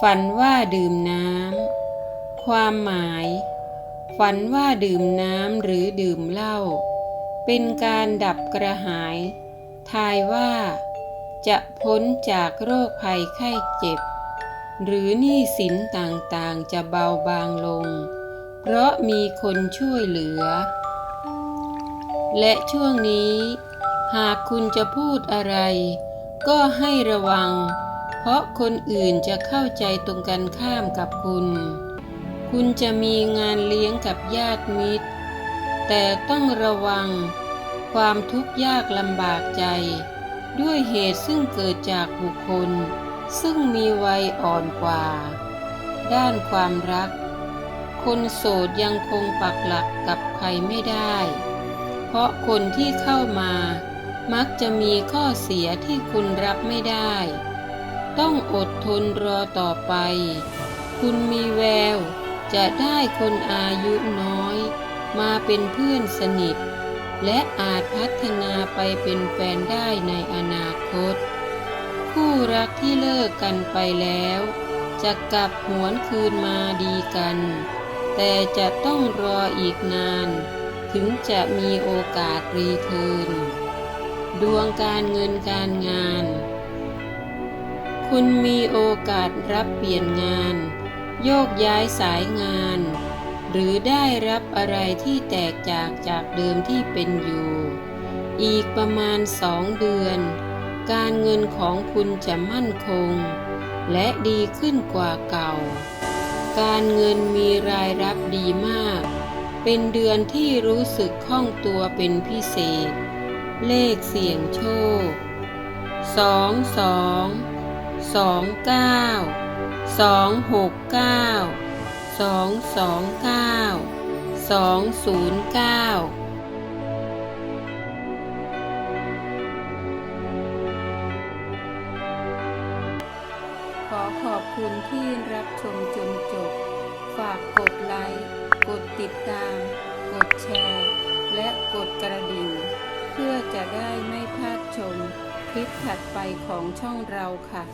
ฝันว่าดื่มน้ำ ความหมาย ฝันว่าดื่มน้ำหรือดื่มเหล้า เป็นการดับกระหาย ทายว่า จะพ้นจากโรคภัยไข้เจ็บ หรือหนี้สินต่างๆจะเบาบางลง เพราะมีคนช่วยเหลือ และช่วงนี้ หากคุณจะพูดอะไร ก็ให้ระวัง เพราะคนอื่นจะเข้าใจตรงกันข้ามกับคุณ คุณจะมีงานเลี้ยงกับญาติมิตร แต่ต้องระวังความทุกข์ยากลำบากใจ ด้วยเหตุซึ่งเกิดจากบุคคล ซึ่งมีวัยอ่อนกว่า ด้านความรัก คนโสดยังคงปักหลักกับใครไม่ได้ เพราะคนที่เข้ามา มักจะมีข้อเสียที่คุณรับไม่ได้ ต้องอดทนรอต่อไป คุณมีแวว จะได้คนอายุน้อย มาเป็นเพื่อนสนิท และอาจพัฒนาไปเป็นแฟนได้ในอนาคต คู่รักที่เลิกกันไปแล้ว จะกลับหวนคืนมาดีกัน แต่จะต้องรออีกนาน ถึงจะมีโอกาสรีเทิร์นดวงการเงินการงาน คุณมีโอกาสรับเปลี่ยนงาน โยกย้ายสายงาน หรือได้รับอะไรที่แตกจากจากเดิมที่เป็นอยู่ อีกประมาณสองเดือน การเงินของคุณจะมั่นคง และดีขึ้นกว่าเก่า การเงินมีรายรับดีมาก เป็นเดือนที่รู้สึกคล่องตัวเป็นพิเศษ เลขเสี่ยงโชคสองสอง สองเก้าสองหกเก้าสองสองเก้าสองศูนย์เก้าขอขอบคุณที่รับชมจนจบ ฝากกดไลค์ กดติดตาม กดแชร์ และกดกระดิ่ง เพื่อจะได้ไม่พลาดชมคลิปถัดไปของช่องเราค่ะ